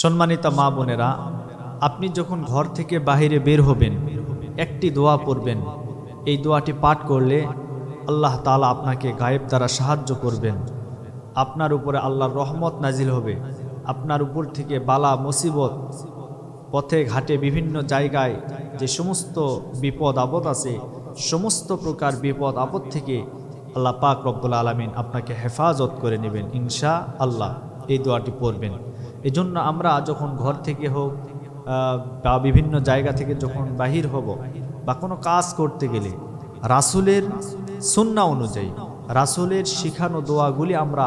সম্মানিত মা বোনেরা, আপনি যখন ঘর থেকে বাহিরে বের হবেন, একটি দোয়া পড়বেন। এই দোয়াটি পাঠ করলে আল্লাহ তালা আপনাকে গায়েব দ্বারা সাহায্য করবেন। আপনার উপরে আল্লাহর রহমত নাজিল হবে। আপনার উপর থেকে বালা, মুসিবত, পথে ঘাটে বিভিন্ন জায়গায় যে সমস্ত বিপদ আপদ আছে, সমস্ত প্রকার বিপদ আপদ থেকে আল্লাহ পাক রব্বুল আলমিন আপনাকে হেফাজত করে নেবেন ইনশা আল্লাহ। এই দোয়াটি পড়বেন। এই জন্য আমরা যখন ঘর থেকে হোক বা বিভিন্ন জায়গা থেকে যখন বাহির হব, বা কোনো কাজ করতে গেলে, রাসুলের সুন্না অনুযায়ী, রাসুলের শিখানো দোয়াগুলি আমরা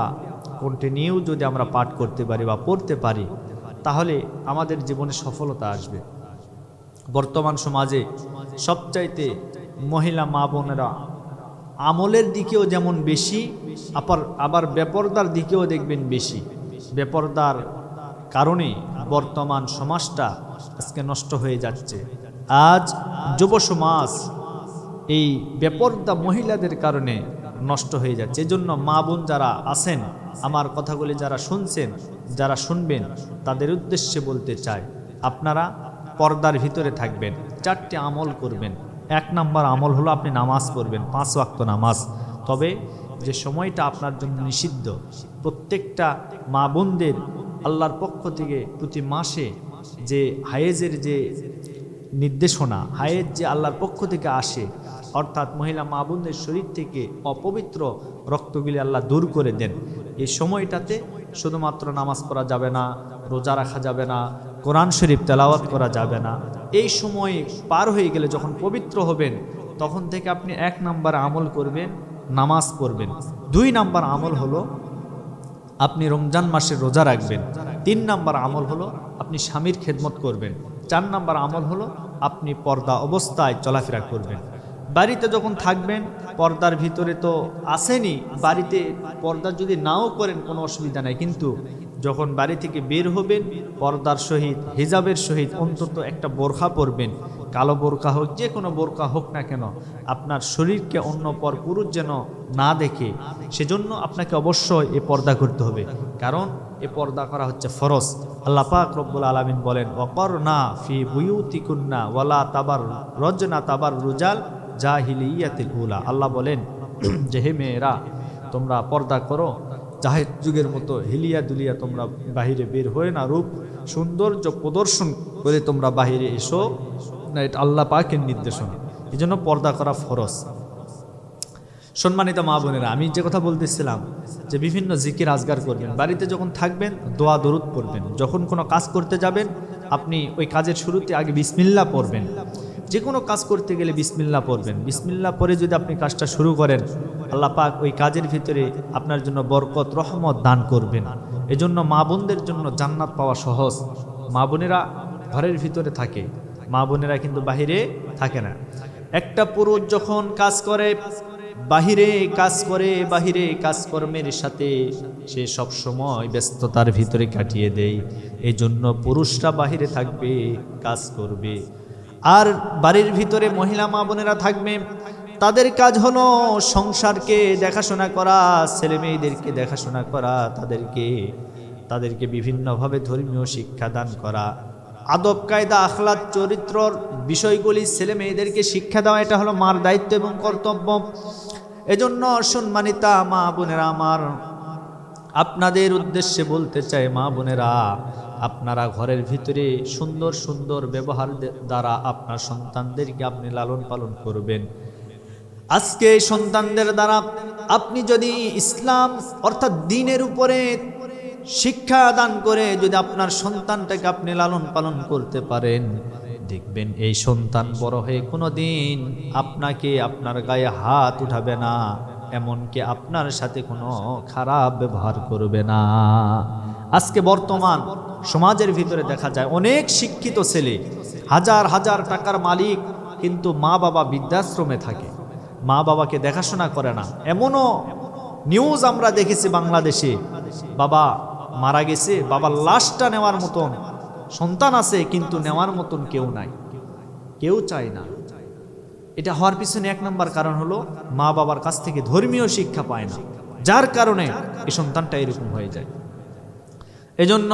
কন্টিনিউ যদি আমরা পাঠ করতে পারি বা পড়তে পারি, তাহলে আমাদের জীবনে সফলতা আসবে। বর্তমান সমাজে সবচাইতে মহিলা মা বোনেরা আমলের দিকেও যেমন বেশি আবার আবার বেপরদার দিকেও দেখবেন বেশি। বেপরদার কারণে বর্তমান সমাজটা আজকে নষ্ট হয়ে যাচ্ছে। আজ যুব সমাজ এই বেপরদা মহিলাদের কারণে নষ্ট হয়ে যাচ্ছে। এজন্য মা বোন যারা আছেন, আমার কথাগুলি যারা শুনছেন, যারা শুনবেন, তাদের উদ্দেশ্যে বলতে চাই, আপনারা পর্দার ভিতরে থাকবেন, চারটি আমল করবেন। এক নাম্বার আমল হলো আপনি নামাজ পড়বেন, পাঁচ ওয়াক্ত নামাজ। তবে যে সময়টা আপনার জন্য নিষিদ্ধ, প্রত্যেকটা মা বোনদের আল্লাহর পক্ষ থেকে প্রতি মাসে যে হায়েজের যে নির্দেশনা, হায়েজ যে আল্লাহর পক্ষ থেকে আসে, অর্থাৎ মহিলা মা বোনদের শরীর থেকে অপবিত্র রক্তগুলি আল্লাহ দূর করে দেন। এই সময়টাতে শুধুমাত্র নামাজ পড়া যাবে না, রোজা রাখা যাবে না, কোরআন শরীফ তেলাওয়াত করা যাবে না। এই সময় পার হয়ে গেলে যখন পবিত্র হবেন, তখন থেকে আপনি এক নাম্বার আমল করবেন, নামাজ পড়বেন। দুই নাম্বার আমল হলো আপনি রমজান মাসের রোজা রাখবেন। তিন নাম্বার আমল হলো আপনি স্বামীর খেদমত করবেন। চার নাম্বার আমল হলো আপনি পর্দা অবস্থায় চলাফেরা করবেন। বাড়িতে যখন থাকবেন, পর্দার ভিতরে তো আসেনি, বাড়িতে পর্দা যদি নাও করেন কোনো অসুবিধা নাই। কিন্তু যখন বাড়ি থেকে বের হবেন, পর্দার সহিত, হিজাবের সহিত অন্তত একটা বোরখা পরবেন। কালো বোরকা হোক, যে কোনো বোরকা হোক না কেন, আপনার শরীরকে অন্য পর পুরুষ যেন না দেখে, সেজন্য আপনাকে অবশ্যই এ পর্দা করতে হবে। কারণ এ পর্দা করা হচ্ছে ফরজ। আল্লাহ পাক রব্বুল আলমিন বলেন অকর না ফি বুয়ুতিকুন্না ওয়ালা তাবার, রজনা তাবার রুজাল জাহিলিয়াতিল উলা। আল্লাহ বলেন, যে হে মেয়েরা, তোমরা পর্দা করো, জাহেদ যুগের মতো হিলিয়া দুলিয়া তোমরা বাহিরে বের হয়ে না রূপ, সৌন্দর্য প্রদর্শন করে তোমরা বাহিরে এসো না এটা আল্লাহ পাকের নির্দেশনা এই জন্য পর্দা করা ফরজ। সম্মানিত মা বোনেরা, আমি যে কথা বলতেছিলাম যে বিভিন্ন জিকির আজগার করবেন, বাড়িতে যখন থাকবেন, দোয়া দরুদ পড়বেন, যখন কোনো কাজ করতে যাবেন, আপনি ওই কাজের শুরুতে আগে বিসমিল্লা পড়বেন। যে কোনো কাজ করতে গেলে বিসমিল্লা পড়বেন। বিসমিল্লা পরে যদি আপনি কাজটা শুরু করেন, আল্লাহ পাক ওই কাজের ভিতরে আপনার জন্য বরকত, রহমত দান করবেন। এজন্য মা বোনদের জন্য জান্নাত পাওয়া সহজ। মা বোনেরা ঘরের ভিতরে থাকে। মা বোনেরা কিন্তু বাহিরে থাকে না। একটা পুরুষ যখন কাজ করে, বাহিরে কাজ করে, বাহিরে কাজকর্মের সাথে সে সব সময় ব্যস্ততার ভিতরে কাটিয়ে দেয়। এই জন্য পুরুষরা বাহিরে থাকবে, কাজ করবে। আর বাড়ির ভিতরে মহিলা মা বোনেরা থাকবে, তাদের কাজ হলো সংসারকে দেখাশোনা করা, ছেলে মেয়েদেরকে দেখাশোনা করা, তাদেরকে তাদেরকে বিভিন্নভাবে ধর্মীয় শিক্ষা দান করা। আদব, কায়দা আখলাদ চরিত্রর বিষয়গুলি ছেলে মেয়েদেরকে শিক্ষা দেওয়া, এটা হলো মার দায়িত্ব এবং কর্তব্য। এজন্য সম্মানিতা মা বোনেরা আমার, আপনাদের উদ্দেশ্যে বলতে চাই মা বোনেরা, আপনারা ঘরের ভিতরে সুন্দর সুন্দর ব্যবহার দ্বারা আপনার সন্তানদেরকে আপনি লালন পালন করবেন। আজকে সন্তানদের দ্বারা আপনি যদি ইসলাম অর্থাৎ দিনের উপরে শিক্ষা দান করে যদি আপনার সন্তানটাকে আপনি লালন পালন করতে পারেন, দেখবেন এই সন্তান বড় হয়ে কোনো দিন আপনাকে আপনার গায়ে হাত উঠাবে না, এমনকি আপনার সাথে কোনো খারাপ ব্যবহার করবে না। আজকে বর্তমান সমাজের ভিতরে দেখা যায় অনেক শিক্ষিত ছেলে, হাজার হাজার টাকার মালিক, কিন্তু মা বাবা বৃদ্ধাশ্রমে থাকে। মা বাবাকে দেখাশোনা করে না। এমনও নিউজ আমরা দেখেছি বাংলাদেশে। বাবা মারা গেছে, বাবার লাশটা নেওয়ার মতন। সন্তান আছে, কিন্তু নেওয়ার মতন কেউ নাই। কেউ চায় না। এটা হওয়ার পিছনে এক নম্বর কারণ হলো, মা বাবার কাছ থেকে ধর্মীয় শিক্ষা পায় না। যার কারণে এই সন্তানটা এরকম হয়ে যায়। এজন্য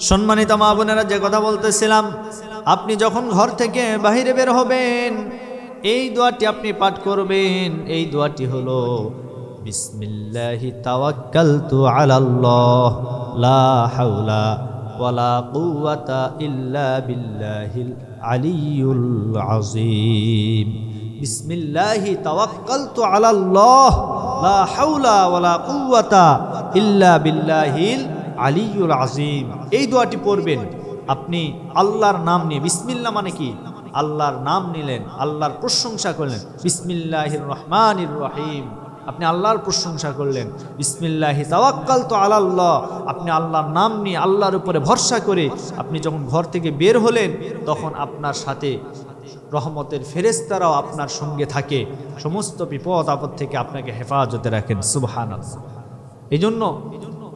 সম্মানিত মা বোনেরা, যে কথা বলতেছিলাম, আপনি যখন ঘর থেকে বাহিরে বের হবেন, এই দোয়াটি আপনি পাঠ করবেন। এই দোয়াটি হলো বিসমিল্লাহি তাওয়াক্কালতু আলাল্লাহ, লা হাওলা ওয়ালা কুওয়াতা ইল্লা বিল্লাহিল আলিয়্যুল আযীম। বিসমিল্লাহি আলাল্লাহ, লা হাওলা ওয়ালা কুওয়াতা ইল্লা বিল্লাহিল আলিয়ুল আজিম এই দোয়াটি পড়বেন। আপনি আল্লাহর নাম নিয়ে, বিসমিল্লা মানে কি? আল্লাহর নাম নিলেন, আল্লাহর প্রশংসা করলেন। বিসমিল্লাহির রহমানির রহিম। আপনি আল্লাহর প্রশংসা করলেন। বিসমিল্লাহি তাওয়াক্কাল তো আল্লাহ আপনি আল্লাহর নাম নিয়ে আল্লাহর উপরে ভরসা করে আপনি যখন ঘর থেকে বের হলেন, তখন আপনার সাথে রহমতের ফেরেস্তারাও আপনার সঙ্গে থাকে। সমস্ত বিপদ আপদ থেকে আপনাকে হেফাজতে রাখেন। সুবহান এই জন্য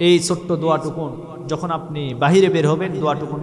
এই ছোট্ট দোয়াটুকুন, যখন আপনি বাহিরে বের হবেন, দোয়াটুকুন